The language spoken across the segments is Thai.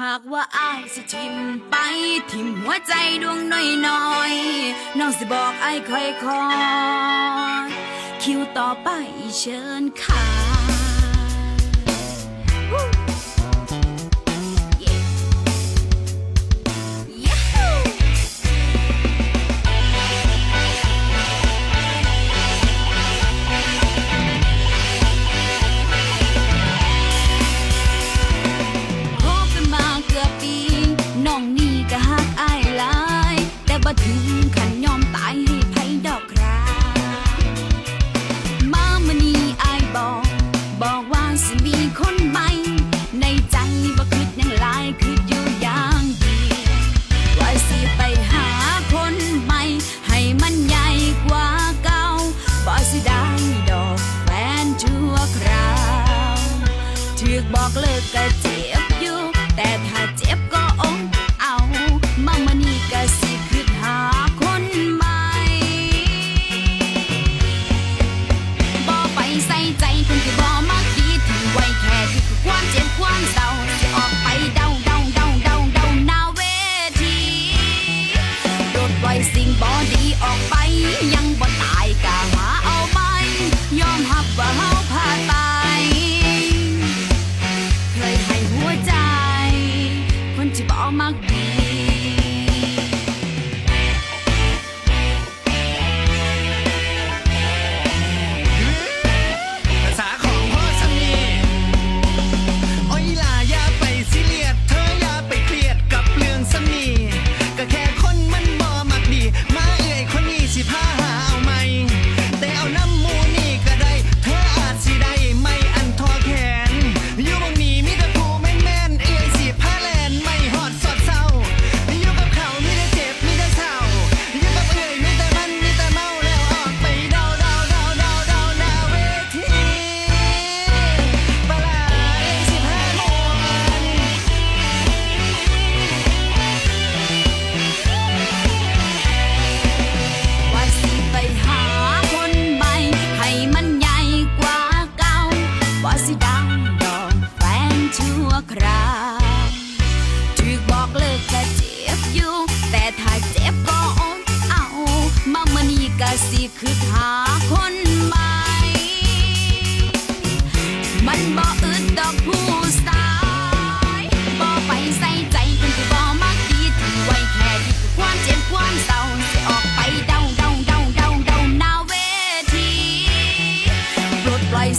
หากว่าอายสิทิมไปทิมหัวใจดวงน้อยน้อยน้องสิบอกอายคอยคอยคิวต่อไปเชิญค่ะ ถึงขันยอมตายให้ไผดอกรามามานีอบอก บอกว่าสิมีคนใหม่ ในใจบ่คิดยังลายคิดอยู่อย่างเดียวว่าสิไปหาคนใหม่ ให้มันใหญ่กว่าเก่าบ่สิได้ดอกแฟนชั่วคราวถูกบอกเลิกกะ magbilang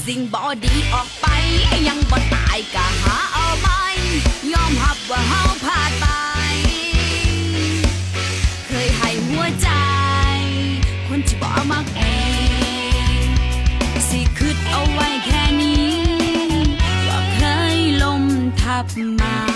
สิ่งบอดีออกไป ยังบ่ตายกะหาเอาไม่ยอมหับว่าเฮาพาตาย เคยให้หัวใจ คนที่บ่มักเองสิคืดเอาไว้แค่นี้ว่าเคยลมทับมา